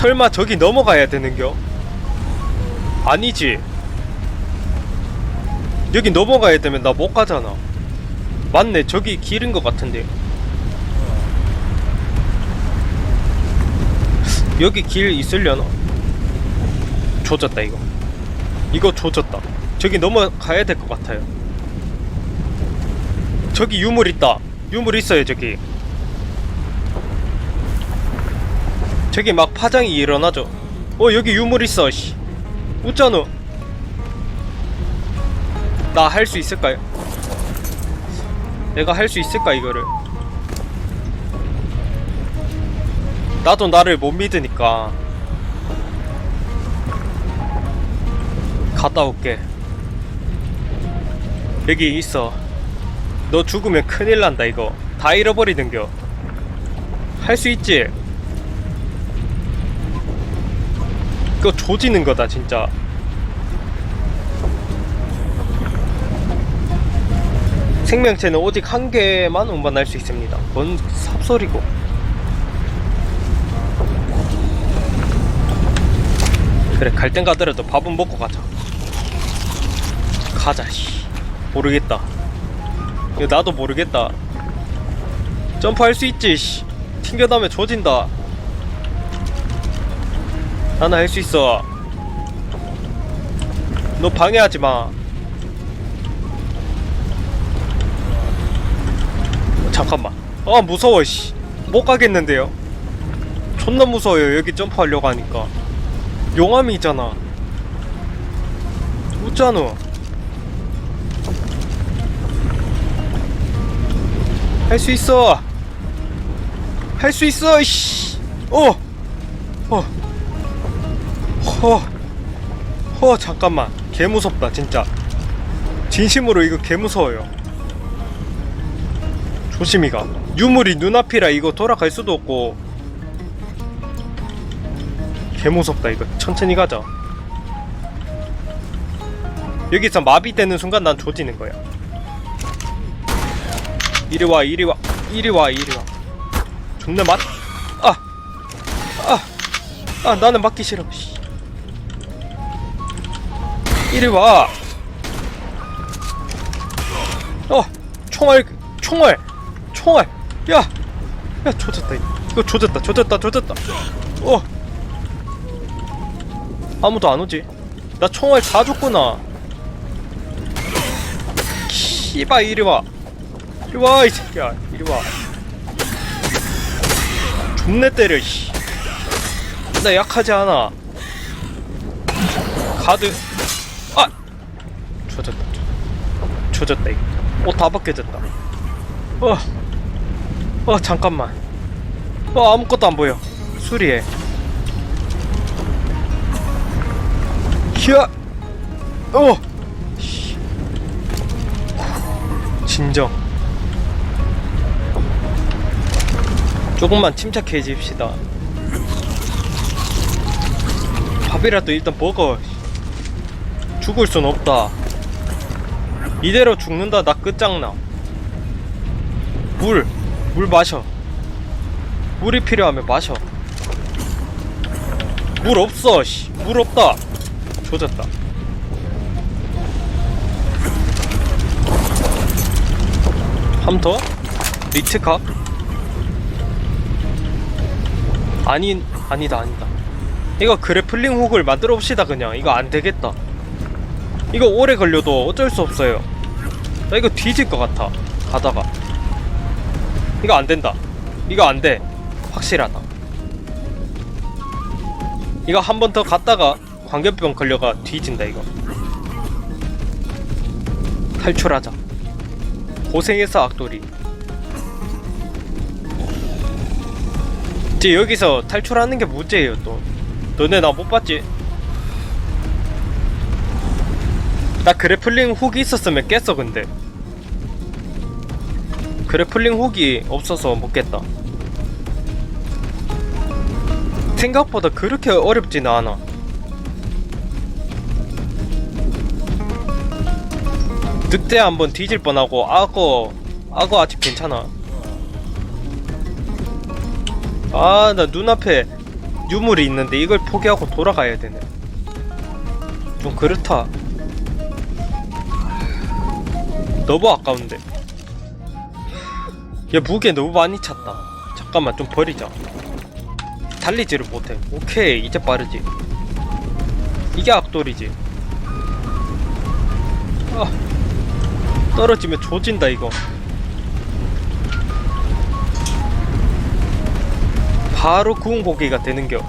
설마 저기 넘어가야 되는겨? 아니지. 여기 넘어가야 되면 나 못 가잖아. 맞네, 저기 길인 것 같은데. 여기 길 있으려나? 조졌다 이거. 이거 조졌다. 저기 넘어가야 될 것 같아요. 저기 유물 있다. 유물 있어요 저기. 저기 막 파장이 일어나죠. 어 여기 유물 있어. 씨. 웃잖아. 나 할 수 있을까요? 내가 할 수 있을까 이거를? 나도 나를 못 믿으니까 갔다 올게. 여기 있어. 너 죽으면 큰일 난다 이거. 다 잃어버리는겨. 할 수 있지? 그거 조지는 거다 진짜. 생명체는 오직 한 개만 운반할 수 있습니다. 뭔 삽소리고. 그래 갈 땐 가더라도 밥은 먹고 가자. 가자 씨. 모르겠다. 이거 나도 모르겠다. 점프할 수 있지 씨. 튕겨나면 조진다. 나는 할수 있어. 너 방해하지 마. 잠깐만. 아 무서워 씨. 못 가겠는데요. 존나 무서워요. 여기 점프하려고 하니까. 용암이 있잖아. 웃잖아. 할 수 있어. 할 수 있어. 씨. 어. 어. 허. 허 잠깐만. 개 무섭다 진짜. 진심으로 이거 개 무서워요. 조심히 가. 유물이 눈앞이라 이거 돌아갈 수도 없고. 개 무섭다 이거. 천천히 가자. 여기서 마비되는 순간 난 조지는 거야. 이리 와, 이리 와, 이리 와, 이리 와. 존나 맞. 아, 아, 아, 나는 맞기 싫어. 씨. 이리 와. 어, 총알, 총알, 총알. 야, 야, 조졌다. 이거. 조졌다, 조졌다, 조졌다. 어. 아무도 안 오지. 나 총알 다 줬구나. 씨바 이리 와. 이리 와, 이 새끼야. 이리 와. 존내 때려, 씨. 나 약하지 않아. 가드. 아! 조졌다. 조졌다, 이거. 옷다 벗겨졌다. 어. 어, 잠깐만. 어, 아무것도 안 보여. 수리해. 히야! 어! 씨. 진정. 조금만 침착해집시다. 밥이라도 일단 먹어. 죽을 순 없다. 이대로 죽는다 나 끝장나. 물, 물 마셔. 물이 필요하면 마셔. 물 없어, 씨. 물 없다. 조졌다. 함 더? 리트카? 아닌 아니다 아니다. 이거 그래플링 훅을 만들어 봅시다 그냥. 이거 안 되겠다. 이거 오래 걸려도 어쩔 수 없어요. 나 이거 뒤질 것 같아. 가다가. 이거 안 된다. 이거 안 돼. 확실하다. 이거 한 번 더 갔다가 광견병 걸려가 뒤진다 이거. 탈출하자. 고생했어 악돌이. 이제 여기서 탈출하는 게 문제예요 또. 너네 나 못 봤지? 나 그래플링 훅이 있었으면 깼어 근데. 그래플링 훅이 없어서 못 깼다. 생각보다 그렇게 어렵지는 않아. 늑대 한번 뒤질 뻔하고 악어 악어 아직 괜찮아. 아 나 눈앞에 유물이 있는데 이걸 포기하고 돌아가야 되네. 좀 그렇다. 너무 아까운데. 얘 무게 너무 많이 찼다. 잠깐만 좀 버리자. 달리지를 못해. 오케이 이제 빠르지. 이게 악돌이지. 아, 떨어지면 조진다 이거. 바로 구운 고기가 되는겨.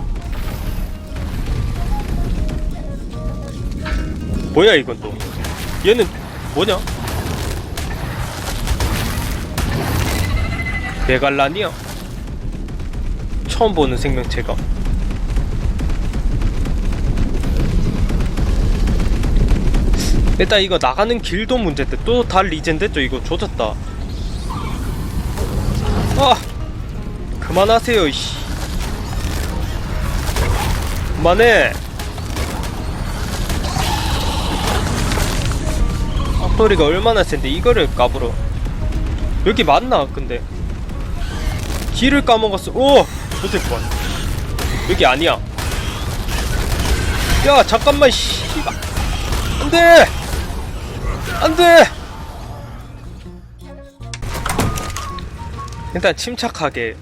뭐야 이건 또? 얘는 뭐냐? 메갈란이야? 처음 보는 생명체가. 일단 이거 나가는 길도 문제인데 또 다 리젠됐죠 이거 조졌다. 아 그만하세요 이씨. 그만해. 앞도리가 얼마나 센데 이거를 까불어. 여기 맞나 근데 길을 까먹었어. 오 못할 뻔. 여기 아니야. 야 잠깐만 씨발. 안 돼. 안 돼. 일단 침착하게.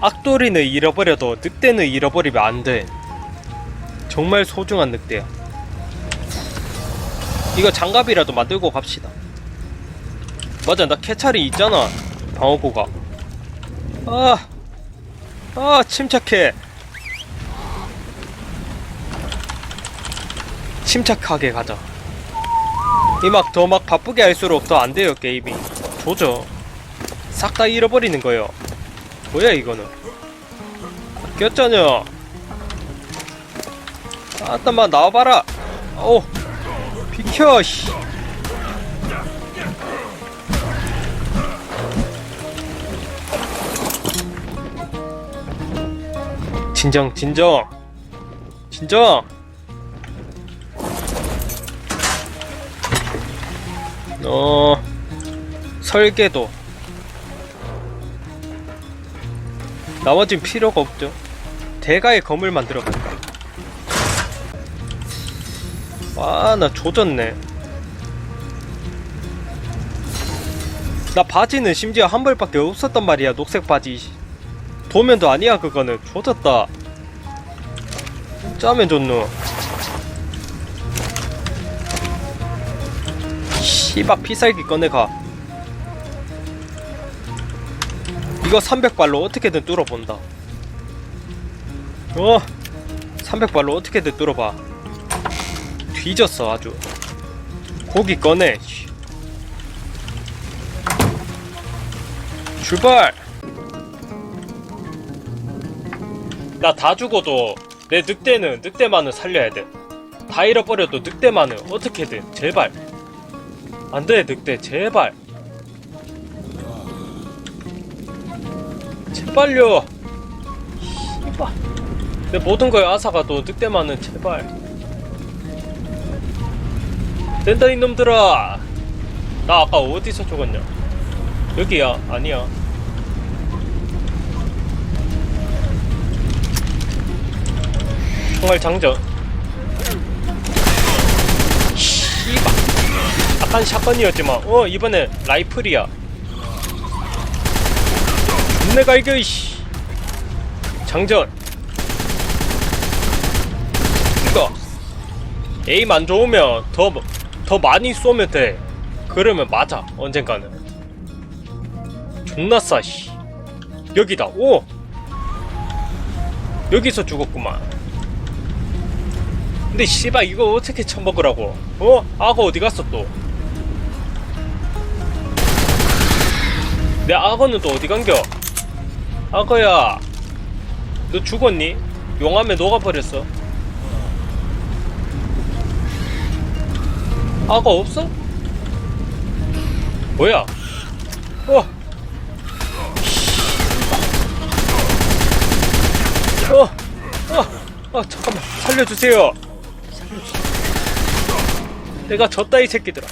악돌이는 잃어버려도 늑대는 잃어버리면 안 돼. 정말 소중한 늑대야. 이거 장갑이라도 만들고 갑시다. 맞아, 나 캐찰이 있잖아. 방어구가. 아, 아, 침착해. 침착하게 가자. 이 막 더 막 바쁘게 할수록 더 안 돼요, 게임이. 조져. 싹 다 잃어버리는 거예요. 뭐야, 이거는. 꼈잖여. 아따마 나와봐라. 오, 비켜, 씨. 진정, 진정. 진정. 어, 설계도. 나머진 필요가 없죠. 대가의 검을 만들어 간다. 아, 나 조졌네. 나 바지는 심지어 한 벌밖에 없었단 말이야, 녹색 바지. 도면도 아니야, 그거는. 조졌다. 짜면 좋노. 씨발 피살기 꺼내가. 이거 300발로 어떻게든 뚫어본다. 어, 300발로 어떻게든 뚫어봐. 뒤졌어 아주. 고기 꺼내. 씨. 출발. 나 다 죽어도 내 늑대는 늑대만은 살려야 돼. 다 잃어버려도 늑대만은 어떻게든 제발. 안 돼 늑대 제발. 제발요. 씨발. 내 모든 걸 앗아가도 늑대만은 제발. 된다 이놈들아. 나 아까 어디서 죽었냐? 여기야 아니야. 총알 장전. 씨발. 아깐 샷건이었지만, 어 이번에 라이플이야. 내가 이겨 이씨. 장전. 이거. 에임 안 좋으면 더 더 많이 쏘면 돼. 그러면 맞아 언젠가는. 존나 싸 씨. 여기다. 오. 여기서 죽었구만. 근데 씨발 이거 어떻게 처먹으라고? 어? 악어 어디 갔어 또? 내 악어는 또 어디 간겨? 악어야, 너 죽었니? 용암에 녹아버렸어. 악어 없어? 뭐야? 어? 어? 어? 어 잠깐만 살려주세요. 내가 졌다 이 새끼들아.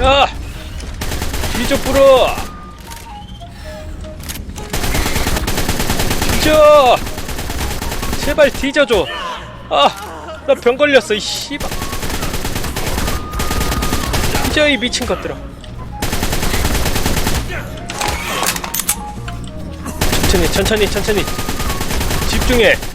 야! 뒤져 불어! 뒤져! 제발 뒤져줘. 아 나 병 걸렸어 이 씨발. 뒤져 이 미친 것들아. 천천히 천천히 천천히 집중해